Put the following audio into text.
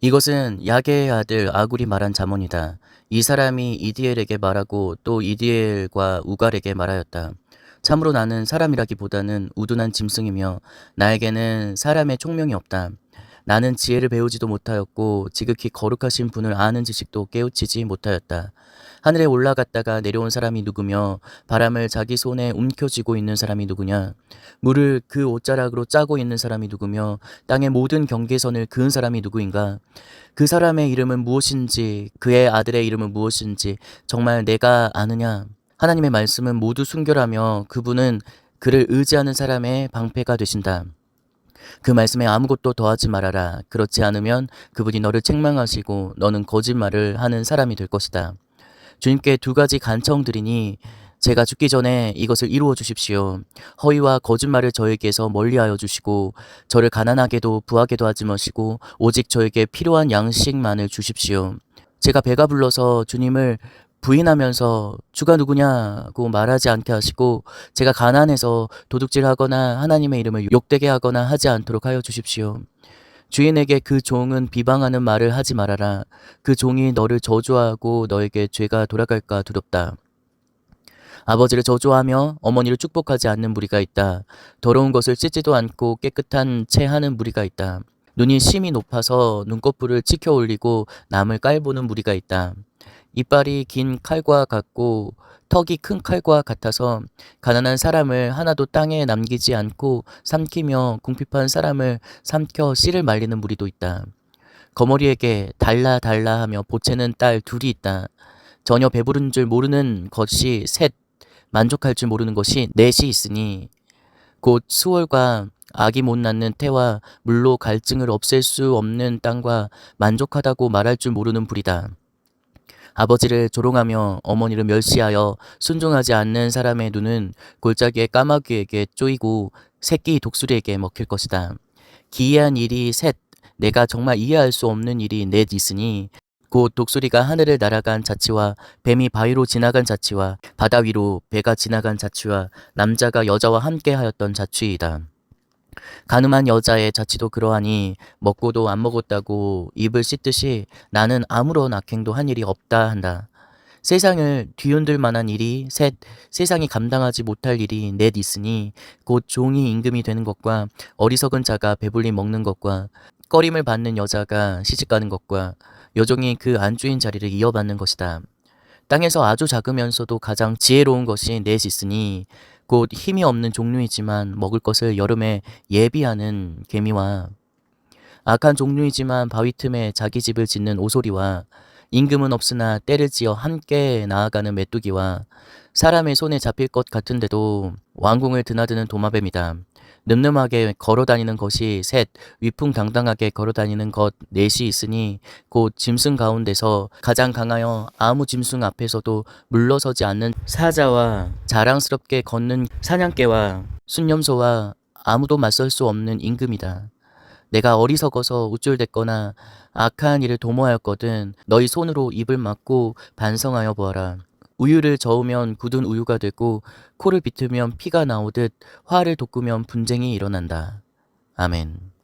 이것은 야게의 아들 아굴이 말한 자문이다. 이 사람이 이디엘에게 말하고 또 이디엘과 우갈에게 말하였다. 참으로 나는 사람이라기보다는 우둔한 짐승이며 나에게는 사람의 총명이 없다. 나는 지혜를 배우지도 못하였고 지극히 거룩하신 분을 아는 지식도 깨우치지 못하였다. 하늘에 올라갔다가 내려온 사람이 누구며 바람을 자기 손에 움켜쥐고 있는 사람이 누구냐? 물을 그 옷자락으로 짜고 있는 사람이 누구며 땅의 모든 경계선을 그은 사람이 누구인가? 그 사람의 이름은 무엇인지 그의 아들의 이름은 무엇인지 정말 내가 아느냐? 하나님의 말씀은 모두 순결하며 그분은 그를 의지하는 사람의 방패가 되신다. 그 말씀에 아무것도 더하지 말아라. 그렇지 않으면 그분이 너를 책망하시고 너는 거짓말을 하는 사람이 될 것이다. 주님께 두 가지 간청드리니 제가 죽기 전에 이것을 이루어 주십시오. 허위와 거짓말을 저에게서 멀리하여 주시고 저를 가난하게도 부하게도 하지 마시고 오직 저에게 필요한 양식만을 주십시오. 제가 배가 불러서 주님을 부인하면서 주가 누구냐고 말하지 않게 하시고 제가 가난해서 도둑질하거나 하나님의 이름을 욕되게 하거나 하지 않도록 하여 주십시오. 주인에게 그 종은 비방하는 말을 하지 말아라. 그 종이 너를 저주하고 너에게 죄가 돌아갈까 두렵다. 아버지를 저주하며 어머니를 축복하지 않는 무리가 있다. 더러운 것을 찢지도 않고 깨끗한 채 하는 무리가 있다. 눈이 심이 높아서 눈꺼풀을 치켜 올리고 남을 깔보는 무리가 있다. 이빨이 긴 칼과 같고 턱이 큰 칼과 같아서 가난한 사람을 하나도 땅에 남기지 않고 삼키며 궁핍한 사람을 삼켜 씨를 말리는 무리도 있다. 거머리에게 달라 달라 하며 보채는 딸 둘이 있다. 전혀 배부른 줄 모르는 것이 셋, 만족할 줄 모르는 것이 넷이 있으니 곧 수월과 아기 못 낳는 태와 물로 갈증을 없앨 수 없는 땅과 만족하다고 말할 줄 모르는 불이다. 아버지를 조롱하며 어머니를 멸시하여 순종하지 않는 사람의 눈은 골짜기의 까마귀에게 쪼이고 새끼 독수리에게 먹힐 것이다. 기이한 일이 셋, 내가 정말 이해할 수 없는 일이 넷 있으니 곧 독수리가 하늘을 날아간 자치와 뱀이 바위로 지나간 자치와 바다 위로 배가 지나간 자치와 남자가 여자와 함께 하였던 자취이다. 가늠한 여자의 자취도 그러하니 먹고도 안 먹었다고 입을 씻듯이 나는 아무런 악행도 한 일이 없다 한다. 세상을 뒤흔들 만한 일이 셋, 세상이 감당하지 못할 일이 넷 있으니 곧 종이 임금이 되는 것과 어리석은 자가 배불리 먹는 것과 꺼림을 받는 여자가 시집가는 것과 여종이 그 안주인 자리를 이어받는 것이다. 땅에서 아주 작으면서도 가장 지혜로운 것이 넷 있으니 곧 힘이 없는 종류이지만 먹을 것을 여름에 예비하는 개미와 악한 종류이지만 바위 틈에 자기 집을 짓는 오소리와 임금은 없으나 때를 지어 함께 나아가는 메뚜기와 사람의 손에 잡힐 것 같은데도 왕궁을 드나드는 도마뱀이다. 늠름하게 걸어 다니는 것이 셋, 위풍당당하게 걸어 다니는 것 넷이 있으니 곧 짐승 가운데서 가장 강하여 아무 짐승 앞에서도 물러서지 않는 사자와 자랑스럽게 걷는 사냥개와 순념소와 아무도 맞설 수 없는 임금이다. 내가 어리석어서 우쭐댔거나 악한 일을 도모하였거든 너희 손으로 입을 막고 반성하여 보아라. 우유를 저으면 굳은 우유가 되고 코를 비틀면 피가 나오듯 화를 돋구면 분쟁이 일어난다. 아멘.